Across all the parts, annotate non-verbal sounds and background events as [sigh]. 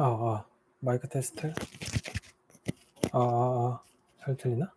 아, 아, 마이크 테스트. 아, 아, 아, 잘 들리나?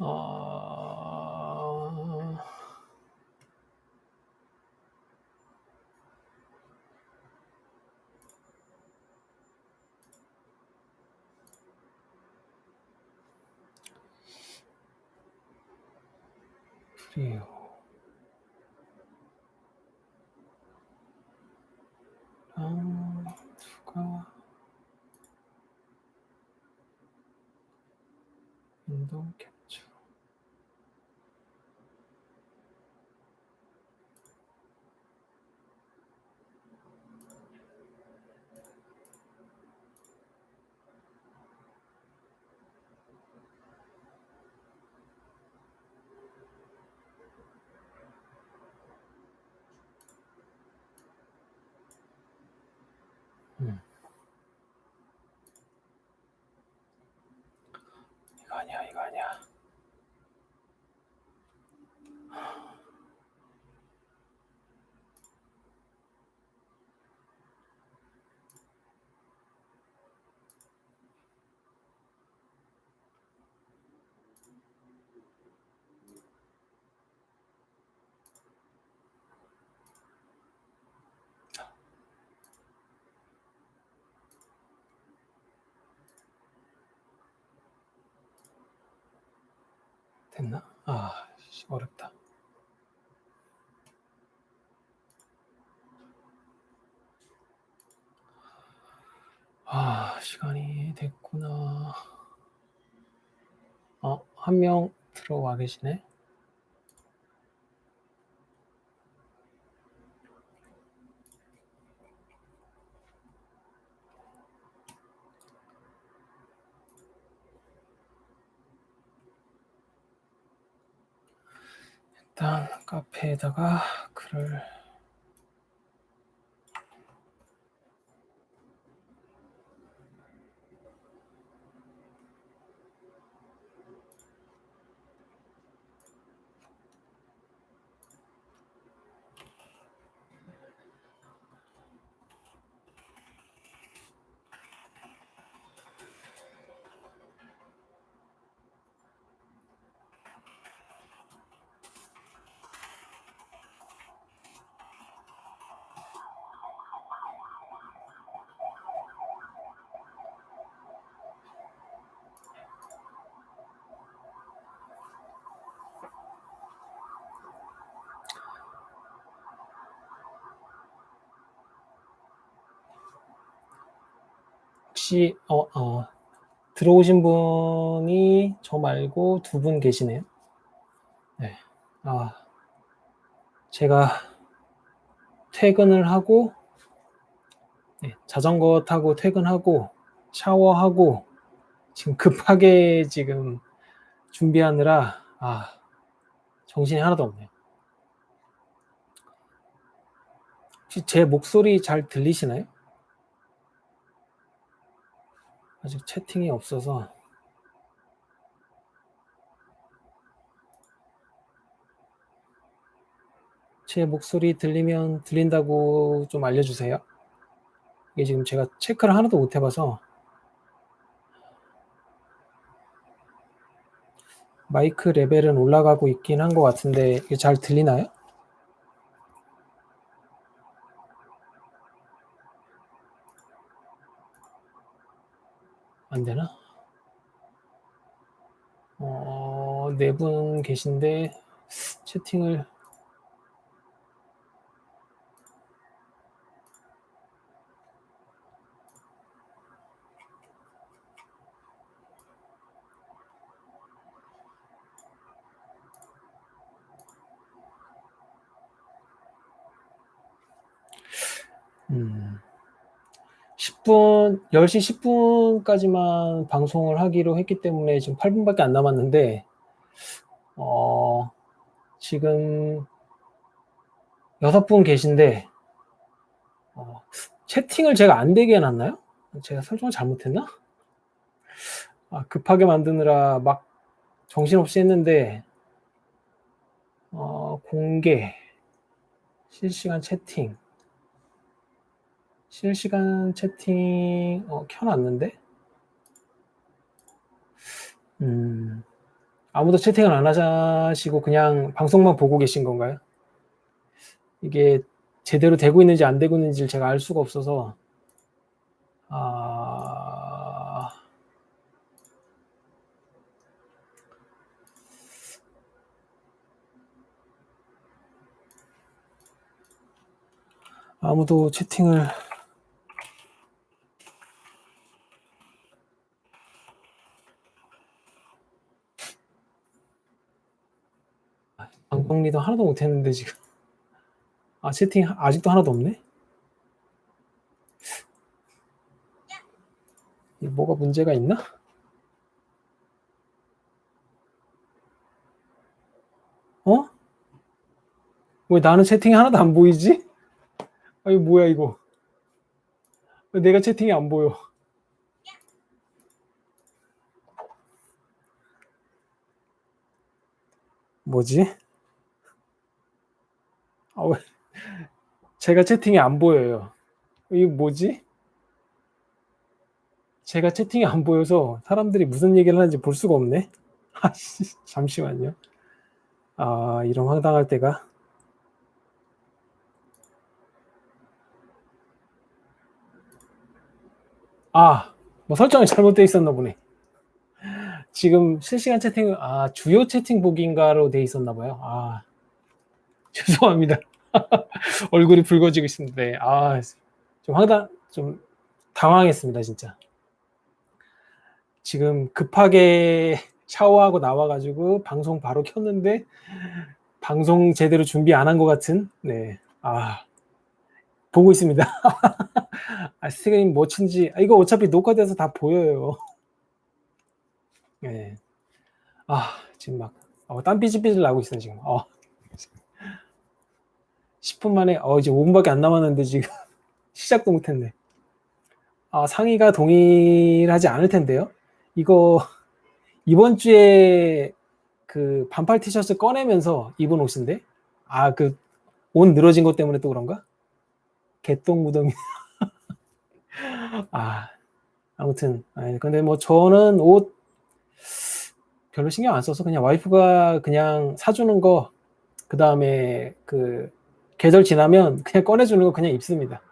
아, 그래요. 아, 누가 운동 캡처. 음, 이거 아니야, 이거 아니야. 됐나? 아, 씨, 어렵다. 아, 시간이 됐구나. 어, 한 명 들어와 계시네. 일단 카페에다가 글을 혹시 어, 어, 들어오신 분이 저 말고 두 분 계시네요. 네. 아, 제가 퇴근을 하고 네, 자전거 타고 퇴근하고 샤워하고 지금 급하게 지금 준비하느라 아, 정신이 하나도 없네요. 혹시 제 목소리 잘 들리시나요? 아직 채팅이 없어서 제 목소리 들리면 들린다고 좀 알려주세요. 이게 지금 제가 체크를 하나도 못 해봐서 마이크 레벨은 올라가고 있긴 한 것 같은데 이게 잘 들리나요? 안 되나? 어, 네 분 계신데 채팅을 음, 10분, 10시 10분까지만 방송을 하기로 했기 때문에 지금 8분밖에 안 남았는데, 어, 지금 6분 계신데, 어, 채팅을 제가 안 되게 해놨나요? 제가 설정을 잘못했나? 아, 급하게 만드느라 막 정신없이 했는데, 어, 공개, 실시간 채팅, 실시간 채팅 어, 켜놨는데 음, 아무도 채팅을 안 하시고 그냥 방송만 보고 계신 건가요? 이게 제대로 되고 있는지 안 되고 있는지를 제가 알 수가 없어서 아... 아무도 채팅을 리더 하나도 못했는데 지금 [laughs] 아 채팅 아직도 하나도 없네 뭐가 문제가 있나? 어? 왜 나는 채팅이 하나도 안 보이지? [laughs] 아 이거 뭐야 이거 왜 내가 채팅이 안 보여 뭐지? 아, 왜 제가 채팅이 안 보여요. 이거 뭐지? 제가 채팅이 안 보여서 사람들이 무슨 얘기를 하는지 볼 수가 없네. [laughs] 아씨, 잠시만요. 아, 이런 황당할 때가. 아, 뭐 설정이 잘못되어 있었나 보네. 지금 실시간 채팅, 아, 주요 채팅 보기인가로 돼 있었나 봐요. 아, [laughs] 죄송합니다. [laughs] 얼굴이 붉어지고 있습니다. 네. 아, 좀 황당, 좀 당황했습니다, 진짜. 지금 급하게 [laughs] 샤워하고 나와가지고 방송 바로 켰는데 방송 제대로 준비 안 한 것 같은, 네. 아, 보고 있습니다. [laughs] 아, 스크린 뭐 친지, 아, 이거 어차피 녹화돼서 다 보여요. 네. 아, 지금 막, 어, 땀 삐질삐질 나고 있어요, 지금. 어. 10분 만에 어 이제 5분밖에 안 남았는데 지금 [laughs] 시작도 못했네. 아 상의가 동일하지 않을 텐데요. 이거 [laughs] 이번 주에 그 반팔 티셔츠 꺼내면서 입은 옷인데 아 그 옷 늘어진 것 때문에 또 그런가? 개똥 무덤이 [laughs] 아 아무튼 아니 근데 뭐 저는 옷 별로 신경 안 써서 그냥 와이프가 그냥 사주는 거 그 다음에 그 계절 지나면 그냥 꺼내주는 거 그냥 입습니다.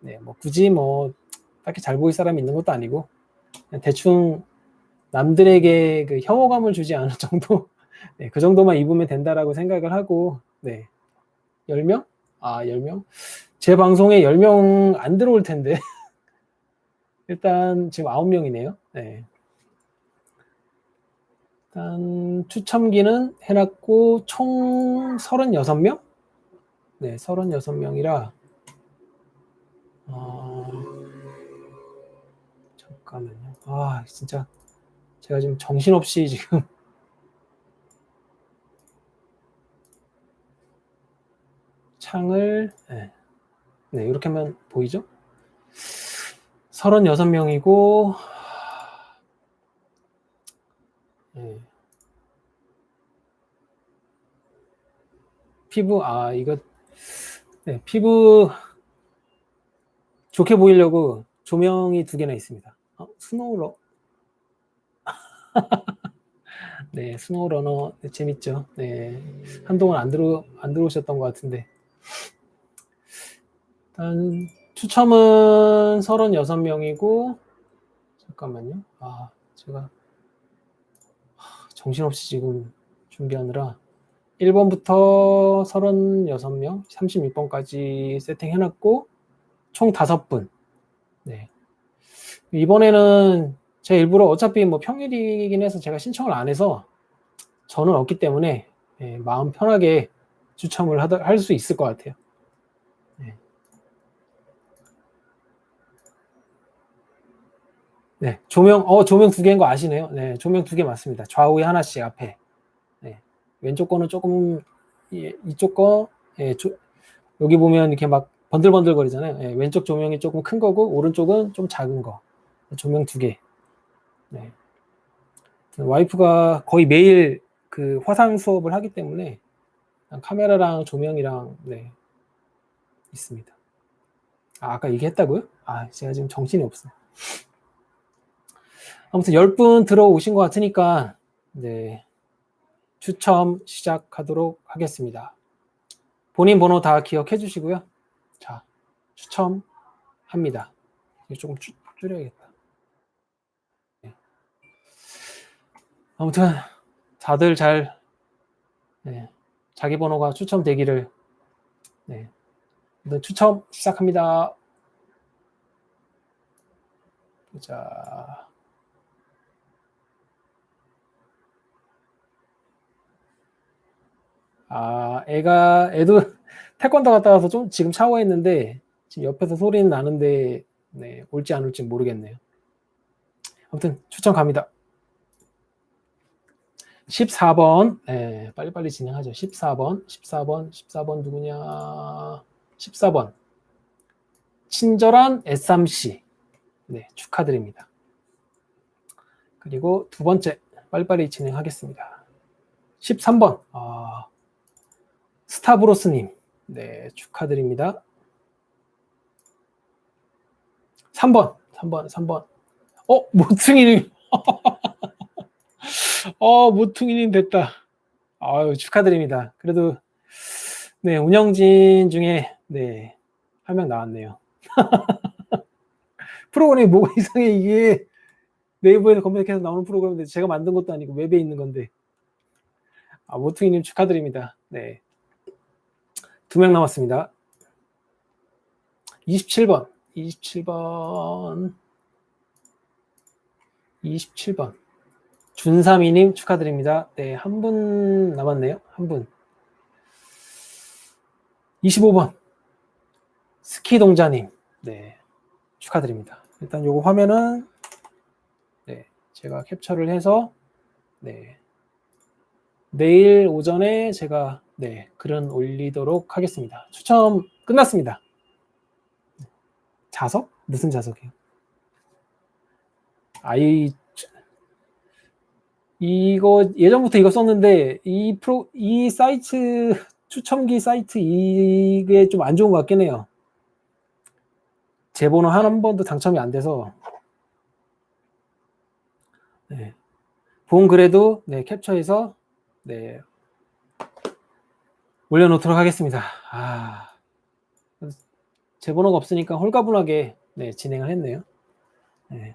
네, 뭐 굳이 뭐 딱히 잘 보일 사람이 있는 것도 아니고 대충 남들에게 그 혐오감을 주지 않을 정도, [laughs] 네, 그 정도만 입으면 된다라고 생각을 하고, 네, 10명? 아, 10명? 제 방송에 10명 안 들어올 텐데. [laughs] 일단 지금 9명이네요. 네. 일단 추첨기는 해놨고 총 36명? 네, 36명이라 어... 잠깐만요. 아, 진짜 제가 지금 정신없이 지금 [laughs] 창을 네, 네 이렇게 하면 보이죠? 36명이고 네. 피부 아 이거 네, 피부 좋게 보이려고 조명이 두 개나 있습니다. 어, 스노우러. [laughs] 네, 스노우 러너 네, 재밌죠. 네, 한동안 안 들어 안 들어오셨던 것 같은데. 일단 추첨은 36명이고 잠깐만요. 아, 제가 하, 정신없이 지금 준비하느라 1번부터 36명, 36번까지 세팅해 놨고 총 5분. 네. 이번에는 제가 일부러 어차피 뭐 평일이긴 해서 제가 신청을 안 해서 저는 없기 때문에 예, 마음 편하게 추첨을 할 수 있을 것 같아요. 네. 네, 조명, 어, 조명 두 개인 거 아시네요? 네, 조명 두 개 맞습니다. 좌우에 하나씩 앞에. 네, 왼쪽 거는 조금, 예, 이쪽 거, 예, 조, 여기 보면 이렇게 막 번들번들 거리잖아요. 예, 왼쪽 조명이 조금 큰 거고, 오른쪽은 좀 작은 거. 조명 두 개. 네. 와이프가 거의 매일 그 화상 수업을 하기 때문에 카메라랑 조명이랑 네 있습니다. 아, 아까 얘기했다고요? 아 제가 지금 정신이 없어. 아무튼 10분 들어오신 것 같으니까 네 추첨 시작하도록 하겠습니다. 본인 번호 다 기억해 주시고요. 자 추첨합니다. 조금 줄여야겠다. 아무튼 다들 잘 네, 자기 번호가 추첨되기를 네, 추첨 시작합니다. 보자. 아, 애가 애도 [laughs] 태권도 갔다 와서 좀 지금 샤워했는데 지금 옆에서 소리는 나는데 네, 올지 안 올지 모르겠네요. 아무튼 추천 갑니다. 14번, 예, 빨리빨리 진행하죠. 14번, 14번, 14번 누구냐? 14번. 친절한 S3C. 네, 축하드립니다. 그리고 두 번째, 빨리빨리 진행하겠습니다. 13번, 아, 스타브로스님. 네, 축하드립니다. 3번, 3번, 3번. 어, 모퉁이님. [laughs] 어, 모퉁이님 됐다. 아유, 축하드립니다. 그래도, 네, 운영진 중에, 네, 한 명 나왔네요. [laughs] 프로그램이 뭐가 [laughs] 이상해, 이게. 네이버에서 검색해서 나오는 프로그램인데 제가 만든 것도 아니고 웹에 있는 건데. 아, 모퉁이님 축하드립니다. 네. 두 명 남았습니다. 27번. 27번. 27번. 준삼이님 축하드립니다. 네, 한 분 남았네요. 한 분. 25번. 스키 동자님. 네, 축하드립니다. 일단 요거 화면은, 네, 제가 캡처를 해서, 네, 내일 오전에 제가, 네, 글은 올리도록 하겠습니다. 추첨 끝났습니다. 자석? 무슨 자석이요? 아이 이거 예전부터 이거 썼는데 이 프로 이 사이트 추첨기 사이트 이게 좀 안 좋은 것 같긴 해요. 제 번호 한 번도 당첨이 안 돼서 네. 본 글에도 네, 캡처해서 네, 올려놓도록 하겠습니다. 아, 제 번호가 없으니까 홀가분하게 네, 진행을 했네요. 네.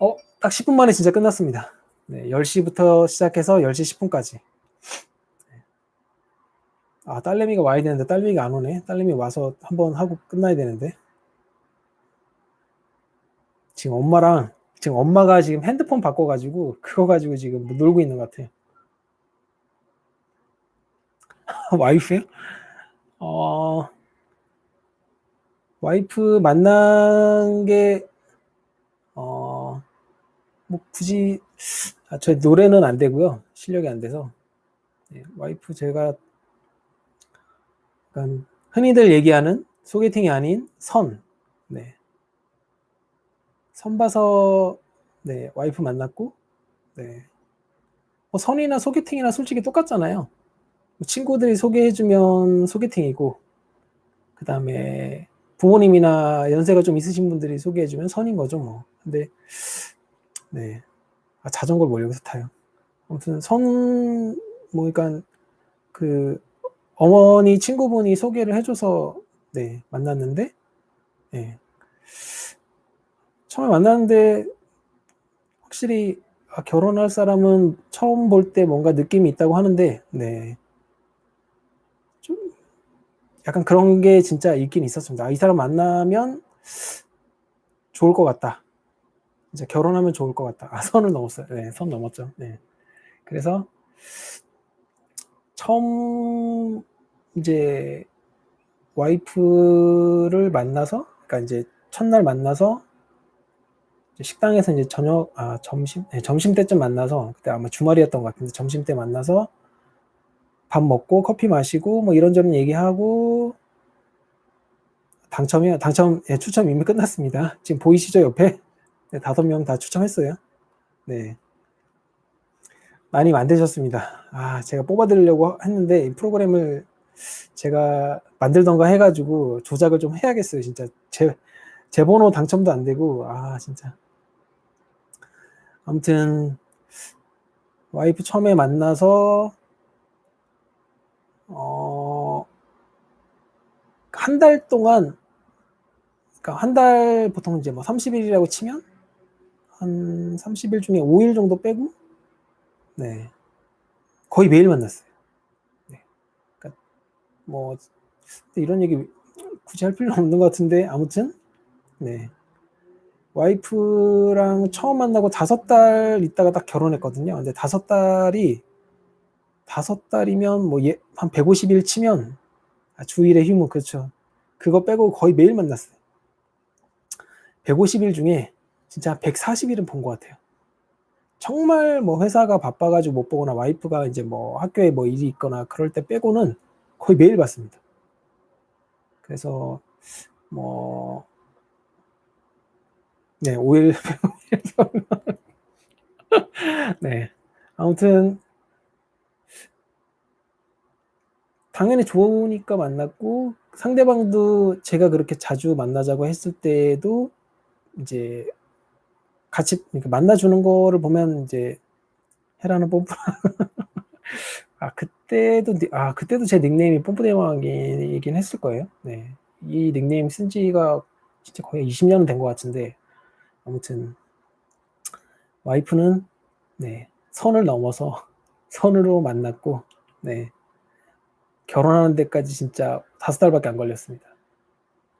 어, 딱 10분 만에 진짜 끝났습니다. 네, 10시부터 시작해서 10시 10분까지. 아, 딸내미가 와야 되는데 딸내미가 안 오네. 딸내미 와서 한번 하고 끝나야 되는데. 지금 엄마랑 지금 엄마가 지금 핸드폰 바꿔 가지고 그거 가지고 지금 놀고 있는 것 같아요. [laughs] 와이프요? 어, 와이프 만난 게, 어, 뭐 굳이 아, 저 노래는 안 되고요. 실력이 안 돼서. 네, 와이프 제가 약간 흔히들 얘기하는 소개팅이 아닌 선. 네. 선 봐서 네, 와이프 만났고 네. 뭐 선이나 소개팅이나 솔직히 똑같잖아요. 친구들이 소개해주면 소개팅이고, 그 다음에 부모님이나 연세가 좀 있으신 분들이 소개해주면 선인 거죠, 뭐. 근데, 네. 아, 자전거를 뭘 여기서 타요. 아무튼 선, 뭐, 그러니까 그 어머니 친구분이 소개를 해줘서 네, 만났는데, 네. 처음에 만났는데 확실히 아, 결혼할 사람은 처음 볼 때 뭔가 느낌이 있다고 하는데, 네. 좀 약간 그런 게 진짜 있긴 있었습니다. 아, 이 사람 만나면 좋을 것 같다. 이제 결혼하면 좋을 것 같다. 아, [laughs] 선을 넘었어요. 네, 선 넘었죠. 네. 그래서 처음 이제 와이프를 만나서, 그러니까 이제 첫날 만나서 식당에서 이제 저녁, 아, 점심, 네, 점심 때쯤 만나서, 그때 아마 주말이었던 것 같은데, 점심 때 만나서 밥 먹고 커피 마시고 뭐 이런저런 얘기하고 당첨이요. 당첨, 예, 추첨 이미 끝났습니다. 지금 보이시죠, 옆에? 네, 다섯 명다 추첨했어요. 네. 많이 만드셨습니다. 아, 제가 뽑아드리려고 했는데, 이 프로그램을 제가 만들던가 해가지고 조작을 좀 해야겠어요. 진짜. 제, 제 번호 당첨도 안 되고, 아, 진짜. 아무튼, 와이프 처음에 만나서, 어, 한 달 동안, 그러니까 한 달 보통 이제 뭐 30일이라고 치면, 한 30일 중에 5일 정도 빼고, 네. 거의 매일 만났어요. 네. 그러니까 뭐 이런 얘기 굳이 할 필요 없는 것 같은데 아무튼 네. 와이프랑 처음 만나고 다섯 달 있다가 딱 결혼했거든요. 근데 다섯 달이 다섯 달이면 뭐 한 150일 치면 아, 주일의 휴무 그렇죠. 그거 빼고 거의 매일 만났어요. 150일 중에 진짜 140일은 본 것 같아요. 정말 뭐 회사가 바빠가지고 못 보거나 와이프가 이제 뭐 학교에 뭐 일이 있거나 그럴 때 빼고는 거의 매일 봤습니다. 그래서 뭐 네, 5일 [laughs] 네. 아무튼 당연히 좋으니까 만났고 상대방도 제가 그렇게 자주 만나자고 했을 때도 이제 같이 그러니까 만나주는 거를 보면 이제 헤라는 뽐뿌 [laughs] 아 그때도 아 그때도 제 닉네임이 뽐뿌대왕이긴 했을 거예요. 네. 이 닉네임 쓴 지가 진짜 거의 20년은 된것 같은데 아무튼 와이프는 네 선을 넘어서 [laughs] 선으로 만났고 네 결혼하는 데까지 진짜 다섯 달밖에 안 걸렸습니다.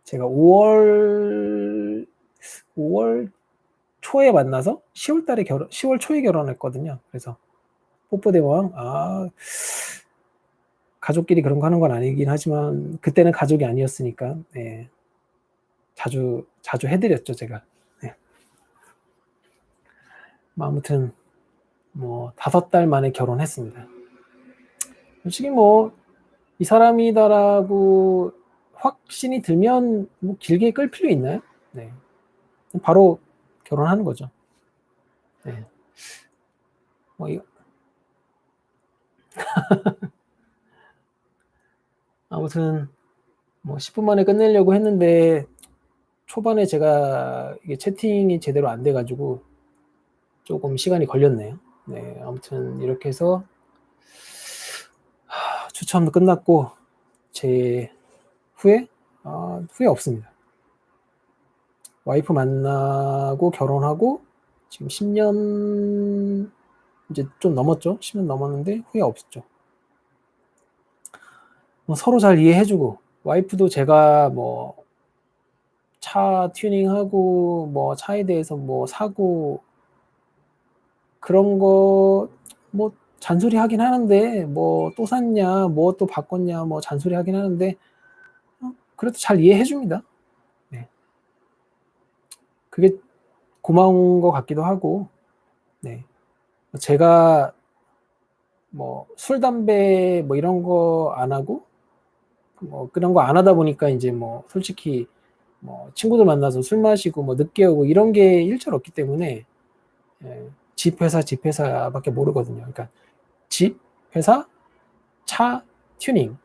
제가 5월 5월 초에 만나서 10월 달에 결혼 10월 초에 결혼했거든요. 그래서 뽀뽀 대왕 아 가족끼리 그런 거 하는 건 아니긴 하지만 그때는 가족이 아니었으니까 네. 자주 자주 해드렸죠 제가. 네. 뭐 아무튼 뭐 다섯 달 만에 결혼했습니다. 솔직히 뭐 이 사람이다라고 확신이 들면 뭐 길게 끌 필요 있나요? 네. 바로 결혼하는 거죠. 네. 뭐 이거 [laughs] 아무튼 뭐 10분 만에 끝내려고 했는데 초반에 제가 이게 채팅이 제대로 안 돼가지고 조금 시간이 걸렸네요. 네, 아무튼 이렇게 해서 추첨도 끝났고 제 후에 아, 후회 없습니다. 와이프 만나고 결혼하고 지금 10년 이제 좀 넘었죠. 10년 넘었는데 후회 없었죠. 뭐 서로 잘 이해해주고 와이프도 제가 뭐 차 튜닝하고 뭐 차에 대해서 뭐 사고 그런 거 뭐 잔소리 하긴 하는데 뭐 또 샀냐 뭐 또 바꿨냐 뭐 잔소리 하긴 하는데 어, 그래도 잘 이해해 줍니다. 네. 그게 고마운 것 같기도 하고 네. 제가 뭐 술 담배 뭐 이런 거 안 하고 뭐 그런 거 안 하다 보니까 이제 뭐 솔직히 뭐 친구들 만나서 술 마시고 뭐 늦게 오고 이런 게 일절 없기 때문에 예, 집 회사 집 회사밖에 모르거든요. 그러니까 집 회사 차 튜닝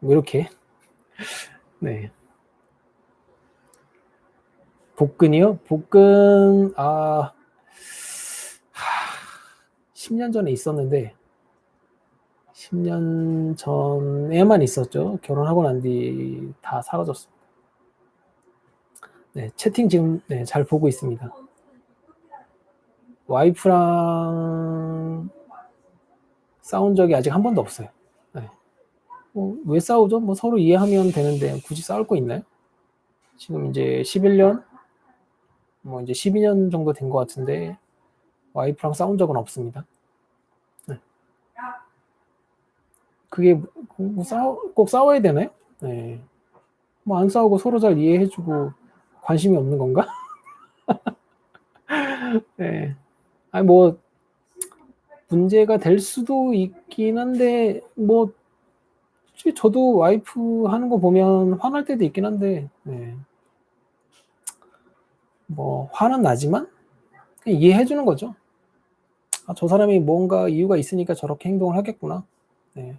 뭐 이렇게 [laughs] 네 복근이요? 복근 아 하, 10년 전에 있었는데 10년 전에만 있었죠. 결혼하고 난 뒤 다 사라졌습니다. 네, 채팅 지금 네, 잘 보고 있습니다. 와이프랑 싸운 적이 아직 한 번도 없어요. 네. 뭐, 왜 싸우죠? 뭐 서로 이해하면 되는데 굳이 싸울 거 있나요? 지금 이제 11년, 뭐 이제 12년 정도 된 것 같은데 와이프랑 싸운 적은 없습니다. 네. 그게 뭐 싸우, 꼭 싸워야 되나요? 네. 뭐 안 싸우고 서로 잘 이해해주고 관심이 없는 건가? [laughs] 네. 아니 뭐 문제가 될 수도 있긴 한데 뭐 저도 와이프 하는 거 보면 화날 때도 있긴 한데 네. 뭐 화는 나지만 이해해 주는 거죠. 아, 저 사람이 뭔가 이유가 있으니까 저렇게 행동을 하겠구나. 네.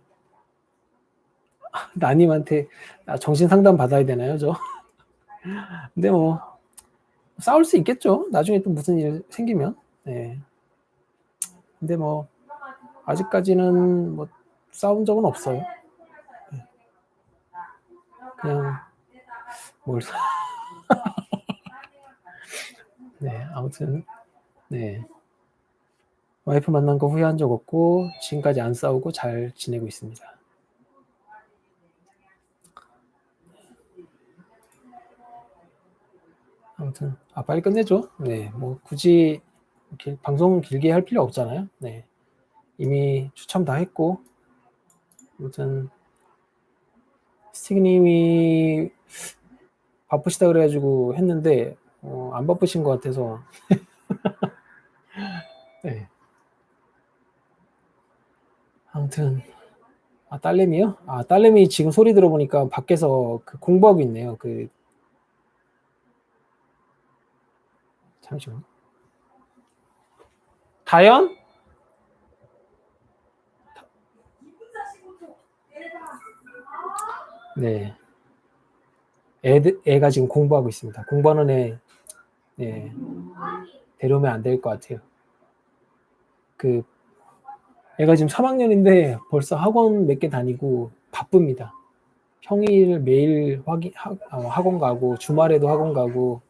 나님한테 아, 정신 상담 받아야 되나요, 저? [laughs] 근데 뭐 싸울 수 있겠죠. 나중에 또 무슨 일 생기면. 네. 근데 뭐 아직까지는 뭐 싸운 적은 없어요. 네. 그냥 뭘 [laughs] 네, 아무튼 네. 와이프 만난 거 후회한 적 없고 지금까지 안 싸우고 잘 지내고 있습니다. 아무튼 아 빨리 끝내죠. 네, 뭐 굳이 길, 방송 길게 할 필요 없잖아요. 네, 이미 추첨 다 했고 아무튼 스틱님이 바쁘시다 그래가지고 했는데 어, 안 바쁘신 것 같아서 [laughs] 네. 아무튼 아 딸내미요? 아 딸내미 지금 소리 들어보니까 밖에서 그 공부하고 있네요. 그 잠시만. 다연? 네. 애들, 애가 지금 공부하고 있습니다. 공부하는 애, 네. 데려오면 안 될 것 같아요. 그, 애가 지금 3학년인데 벌써 학원 몇 개 다니고 바쁩니다. 평일 매일 확인, 학, 어, 학원 가고, 주말에도 학원 가고,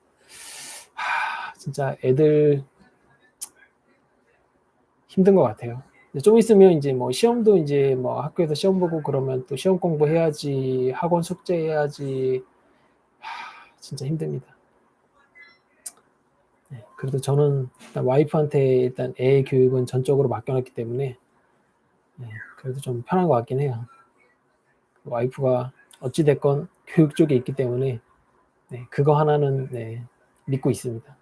하, 진짜 애들 힘든 것 같아요. 좀 있으면 이제 뭐 시험도 이제 뭐 학교에서 시험 보고 그러면 또 시험 공부해야지, 학원 숙제해야지, 하, 진짜 힘듭니다. 네, 그래도 저는 일단 와이프한테 일단 애 교육은 전적으로 맡겨놨기 때문에 네, 그래도 좀 편한 것 같긴 해요. 와이프가 어찌됐건 교육 쪽에 있기 때문에 네, 그거 하나는 네, 믿고 있습니다.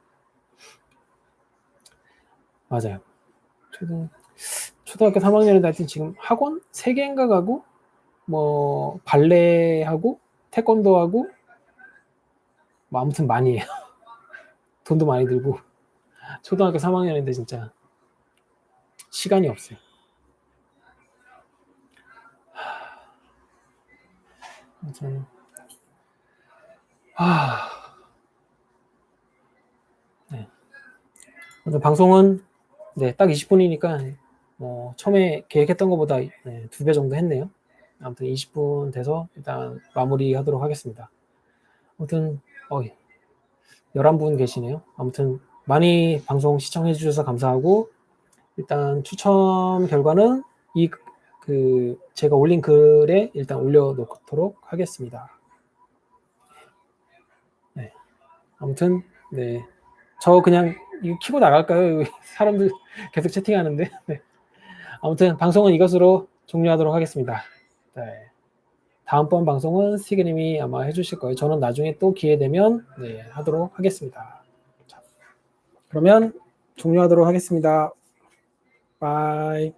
맞아요. 초등, 초등학교 3학년인데 하여튼 지금 학원 3개인가 가고 뭐 발레하고 태권도하고 뭐 아무튼 많이 해요. [laughs] 돈도 많이 들고 초등학교 3학년인데 진짜 시간이 없어요. 아무튼 아 네. 방송은 네, 딱 20분이니까 뭐 처음에 계획했던 것보다 네, 두배 정도 했네요. 아무튼 20분 돼서 일단 마무리하도록 하겠습니다. 아무튼 어, 11분 계시네요. 아무튼 많이 방송 시청해 주셔서 감사하고 일단 추첨 결과는 이 그 제가 올린 글에 일단 올려놓도록 하겠습니다. 네. 아무튼 네. 저 그냥 이거 키고 나갈까요? 사람들 계속 채팅하는데. [laughs] 네. 아무튼 방송은 이것으로 종료하도록 하겠습니다. 네. 다음번 방송은 스티그님이 아마 해주실 거예요. 저는 나중에 또 기회 되면 네, 하도록 하겠습니다. 자, 그러면 종료하도록 하겠습니다. 바이.